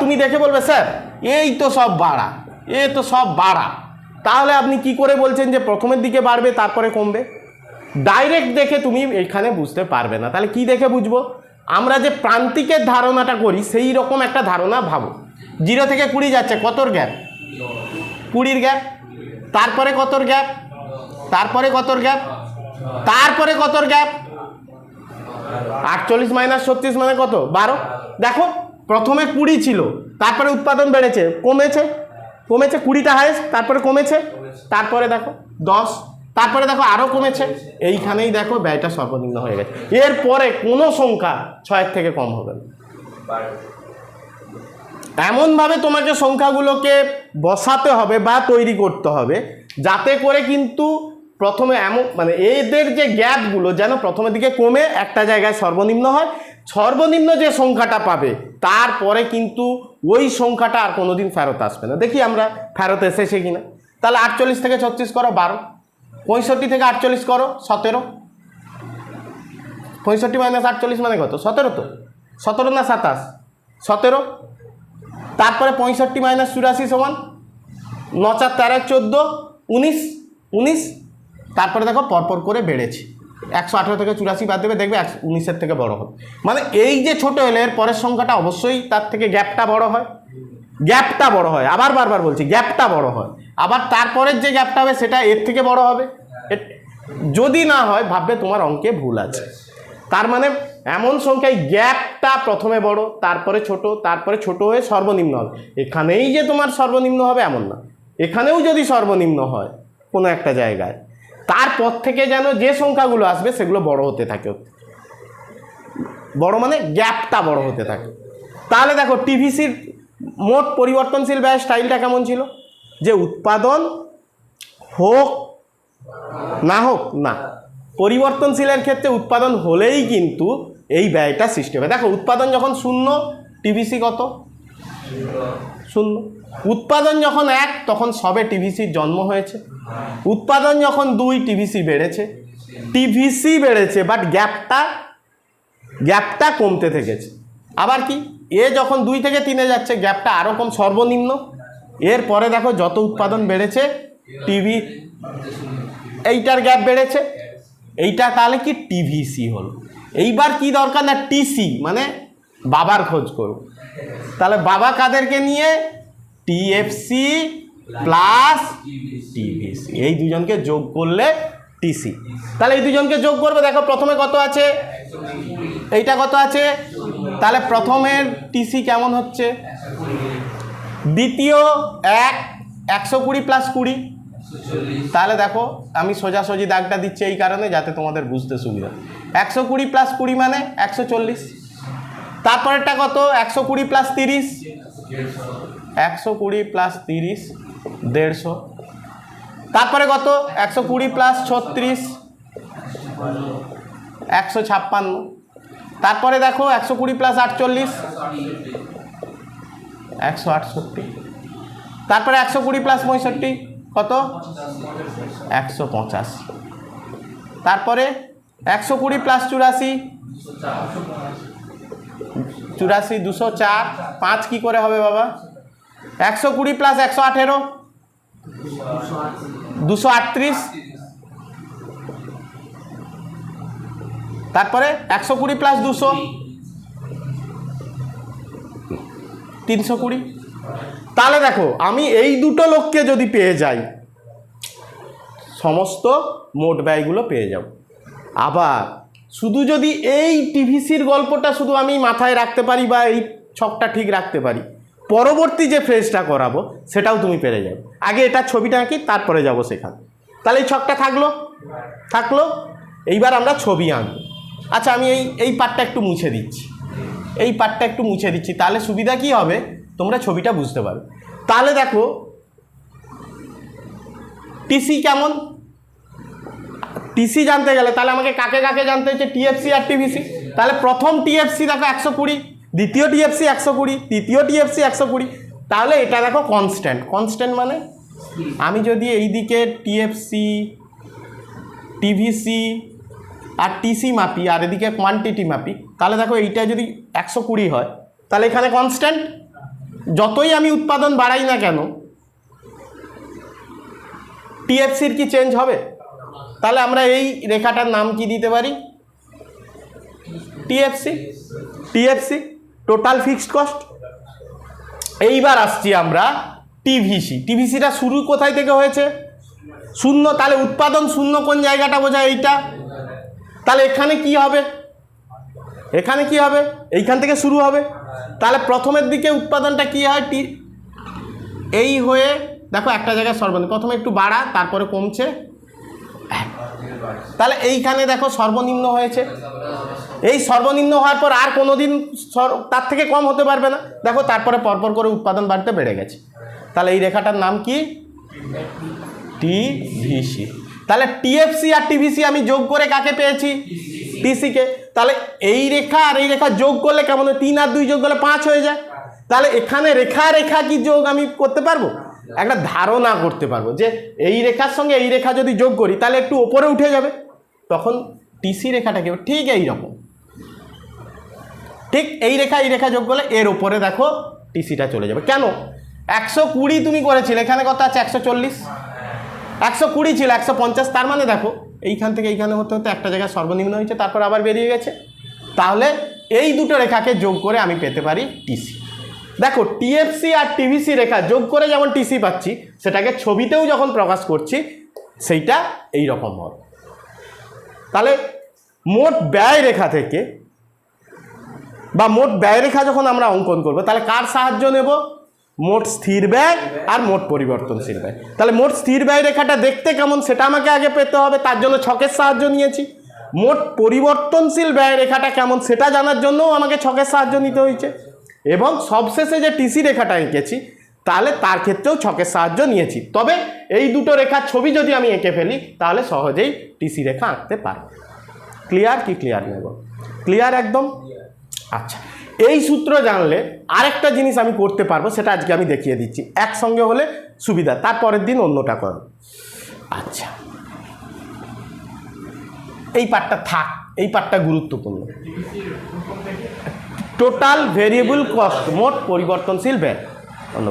তুমি দেখে বলবে, স্যার, এই তো সব বাড়া এ তো সব বাড়া। তাহলে আপনি কি করে বলছেন যে প্রথমের দিকে বাড়বে, তারপরে কমবে? ডাইরেক্ট দেখে তুমি এখানে বুঝতে পারবে না। তাহলে কি দেখে বুঝব? আমরা যে প্রান্তিকের ধারণাটা করি, সেই রকম একটা ধারণা ভাবো। জিরো থেকে কুড়ি যাচ্ছে, কতর গ্যাপ? কুড়ির গ্যাপ। তারপরে কতর গ্যাপ? তারপরে কতর গ্যাপ? তারপরে কতর গ্যাপ? আটচল্লিশ মাইনাস ছত্রিশ মানে কত? বারো। দেখো প্রথমে কুড়ি ছিল তারপরে উৎপাদন বেড়েছে কমেছে কমেছে কুড়িটা হায়েস্ট তারপরে কমেছে তারপরে দেখো দশ তারপরে দেখো আরও কমেছে। এইখানেই দেখো ব্যয়টা সর্বনিম্ন হয়ে গেছে। এরপরে কোনো সংখ্যা ছয়ের থেকে কম হবে না। এমনভাবে তোমাকে সংখ্যাগুলোকে বসাতে হবে বা তৈরি করতে হবে যাতে করে কিন্তু প্রথমে এমন মানে এদের যে গ্যাপগুলো যেন প্রথমের দিকে কমে একটা জায়গায় সর্বনিম্ন হয় সর্বনিম্ন যে সংখ্যাটা পাবে তারপরে কিন্তু ওই সংখ্যাটা আর কোনোদিন ফেরত আসবে না। দেখি আমরা ফেরত এসেছে কি না তাহলে আটচল্লিশ থেকে ছত্রিশ করো বারো। পঁয়ষট্টি থেকে আটচল্লিশ করো সতেরো। পঁয়ষট্টি মাইনাস আটচল্লিশ মানে কত? সতেরো তো। সতেরো না সাতাশ? সতেরো। তারপরে পঁয়ষট্টি মাইনাস চুরাশি সমান নচার তেরো চোদ্দ, উনিশ উনিশ। তারপরে দেখো পরপর করে বেড়েছে। একশো আঠেরো থেকে চুরাশি বাদ দেবে, দেখবে একশো উনিশের থেকে বড় হবে। মানে এই যে ছোট এলে এর পরের সংখ্যাটা অবশ্যই তার থেকে গ্যাপটা বড় হয়। গ্যাপটা বড় হয়, আবার বারবার বলছি, গ্যাপটা বড় হয়। আবার তারপরের যে গ্যাপটা হবে, সেটা এর থেকে বড় হবে। যদি না হয়, ভাববে তোমার অঙ্কে ভুল আছে। তার মানে এমন সংখ্যায় গ্যাপটা প্রথমে বড়, তারপরে ছোট তারপরে ছোট হয়ে সর্বনিম্ন হবে। এখানেই যে তোমার সর্বনিম্ন হবে, এমন না। এখানেও যদি সর্বনিম্ন হয়, কোনো একটা জায়গায় তারপর থেকে যেন যে সংখ্যাগুলো আসবে সেগুলো বড় হতে থাকে। বড় মানে গ্যাপটা বড় হতে থাকে। তাহলে দেখো, টিভিসির মোট পরিবর্তনশীল ব্যয় স্টাইলটা কেমন ছিল? যে উৎপাদন হোক, না হোক, না। পরিবর্তনশীলের ক্ষেত্রে উৎপাদন হলেই কিন্তু এই ব্যয়টা সৃষ্টি হবে। দেখো, উৎপাদন যখন শূন্য, টিভিসি কত? শূন্য। উৎপাদন যখন এক, তখন সবে টিভিসির জন্ম হয়েছে। উৎপাদন যখন দুই, টিভিসি বেড়েছে। টিভিসি বেড়েছে বাট গ্যাপটা গ্যাপটা কমতে থেকেছে। আবার কি? এ যখন দুই থেকে তিনে যাচ্ছে গ্যাপটা আরও কম, সর্বনিম্ন। এরপরে দেখো যত উৎপাদন বেড়েছে, টিভি, এইটার গ্যাপ বেড়েছে। এইটা তাহলে কি? টিভিসি হলো। এইবার কি দরকার? না, টিসি মানে বাবার খোঁজ করব তাহলে বাবা কাদেরকে নিয়ে টিএফসি প্লাস টিভিসি এই দুজনকে যোগ করলে টিসি তাহলে এই দুজনকে যোগ করবে দেখো প্রথমে কত আছে? এইটা কত আছে? তাহলে প্রথমের টিসি কেমন হচ্ছে? দ্বিতীয় এক একশো কুড়ি প্লাস কুড়ি। তাহলে দেখো আমি সোজাসুজি দাগটা দিচ্ছি এই কারণে যাতে তোমাদের বুঝতে সুবিধা। একশো কুড়ি প্লাস কুড়ি মানে একশো চল্লিশ। তারপরেরটা কত? একশো কুড়ি প্লাস তিরিশ। একশো কুড়ি প্লাস তিরিশ, দেড়শো। তারপরে কত? একশো কুড়ি প্লাস ছত্রিশ, একশো ছাপ্পান্ন। তারপরে দেখো, একশো কুড়ি প্লাস আটচল্লিশ, একশো আটষট্টি। তারপরে একশো কুড়ি প্লাস পঁয়ষট্টি, কত? একশো পঁচাশি। তারপরে একশো কুড়ি প্লাস চুরাশি চুরাশি দুশো চার। পাঁচ কী করে হবে বাবা? একশো কুড়ি প্লাস একশো আঠেরো? দুশো আটত্রিশ? তারপরে একশো কুড়ি প্লাস দুশো? তিনশো কুড়ি? তাহলে দেখো, আমি এই দুটো লোককে যদি পেয়ে যাই, সমস্ত মোট ব্যয়গুলো পেয়ে যাব। আবার শুধু যদি এই টিভিসির গল্পটা শুধু আমি মাথায় রাখতে পারি বা এই ছকটা ঠিক রাখতে পারি পরবর্তী যে ফ্রেজটা করাবো, সেটাও তুমি পেরে যাবে। আগে এটা ছবিটা আঁকি, তারপরে যাব সেখানে। তাহলে এই ছকটা থাকল? থাকল? এইবার আমরা ছবি আঁকবো। আচ্ছা আমি এই এই পার্টটা একটু মুছে দিচ্ছি। এই পার্টটা একটু মুছে দিচ্ছি, তাহলে সুবিধা কি হবে? তোমরা ছবিটা বুঝতে পারবে। তাহলে দেখো টিসি কেমন? টিসি জানতে গেলে, তাহলে আমাকে কাকে কাকে জানতে হচ্ছে টিএফসি আর টিভিসি তাহলে প্রথম টিএফসি দেখো একশো কুড়ি। দ্বিতীয় টিএফসি একশো কুড়ি, তৃতীয় টিএফসি একশো কুড়ি। তাহলে এটা দেখো কনস্ট্যান্ট কনস্ট্যান্ট মানে? আমি যদি এইদিকে টিএফসি টিভিসি আর টিসি মাপি আর এদিকে কোয়ান্টিটি মাপি, তাহলে দেখো এইটা যদি একশো কুড়ি হয়, তাহলে এখানে কনস্ট্যান্ট যতই আমি উৎপাদন বাড়াই না কেন টিএফসির কি চেঞ্জ হবে? তাহলে আমরা এই রেখাটার নাম কি দিতে পারি? TFC TFC total fixed cost এইবার আসছি আমরা টিভিসি টিভিসিটা শুরু কোথায় থেকে হয়েছে? শূন্য, তাহলে উৎপাদন শূন্য কোন জায়গাটা বোঝায় এইটা? তাহলে এখানে কি হবে? এখানে কি হবে? এইখান থেকে শুরু হবে। তাহলে প্রথমের দিকে উৎপাদনটা কি হয়? টি এই হয়ে, দেখো একটা জায়গায় সর্বনিম্ন, প্রথমে একটু বাড়া, তারপরে কমছে। তাহলে এইখানে দেখো সর্বনিম্ন হয়েছে। এই সর্বনিম্ন হওয়ার পর আর কোনো দিন তার থেকে কম হতে পারবে না। দেখো তারপরে পরপর করে উৎপাদন বাড়তে বেড়ে গেছে। তাহলে এই রেখাটার নাম কি? টিভিসি। তাহলে টিএফসি আর টিভিসি আমি যোগ করে কাকে পেয়েছি? টিসিকে। তাহলে এই রেখা আর এই রেখা যোগ করলে কেমন? তিন আর দুই যোগ করলে পাঁচ হয়ে যায়। তাহলে এখানে রেখা রেখা কি যোগ আমি করতে পারব? একটা ধারণা করতে পারব যে এই রেখার সঙ্গে এই রেখা যদি যোগ করি, তাহলে একটু ওপরে উঠে যাবে। তখন টিসি রেখাটা কি ঠিক এই রকম। ঠিক এই রেখা এই রেখা যোগ করলে এর ওপরে দেখো টিসিটা চলে যাবে। কেন? একশো কুড়ি তুমি করেছিলে, এখানে কত আছে? একশো চল্লিশ। একশো কুড়ি ছিল, একশো পঞ্চাশ। তার মানে দেখো, এইখান থেকে এইখানে হতে হতে একটা জায়গায় সর্বনিম্ন হয়েছে, তারপর আবার বেরিয়ে গেছে। তাহলে এই দুটো রেখাকে যোগ করে আমি পেতে পারি টিসি দেখো টিএফসি আর টিভিসি রেখা যোগ করে যেমন টিসি পাচ্ছি, সেটাকে ছবিতেও যখন প্রকাশ করছি, সেইটা এই রকম হবে। তাহলে মোট ব্যয় রেখা থেকে বা মোট ব্যয় রেখা যখন আমরা অঙ্কন করব, তাহলে কার সাহায্য নেব? মোট স্থির ব্যয় আর মোট পরিবর্তনশীল ব্যয়। তাহলে মোট স্থির ব্যয় রেখাটা দেখতে কেমন সেটা আমাকে আগে পেতে হবে, তার জন্য ছকের সাহায্য নিয়েছি। মোট পরিবর্তনশীল ব্যয় রেখাটা কেমন সেটা জানার জন্যও আমাকে ছকের সাহায্য নিতে হয়েছে। এবং সবশেষে যে টিসি রেখাটা এঁকেছি, তাহলে তার ক্ষেত্রেও ছকের সাহায্য নিয়েছি। তবে এই দুটো রেখার ছবি যদি আমি এঁকে ফেলি, তাহলে সহজেই টিসি রেখা আঁকতে পারব। ক্লিয়ার কি ক্লিয়ার নেব? ক্লিয়ার একদম? আচ্ছা এই সূত্র জানলে আরেকটা জিনিস আমি করতে পারব, সেটা আজকে আমি দেখিয়ে দিচ্ছি। একসঙ্গে হলে সুবিধা তারপরের দিন অন্যটা করো আচ্ছা এই পার্টটা থাক, এই পার্টটা গুরুত্বপূর্ণ। টোটাল ভেরিয়েবল কস্ট মোট পরিবর্তনশীল ব্যয়। কোনো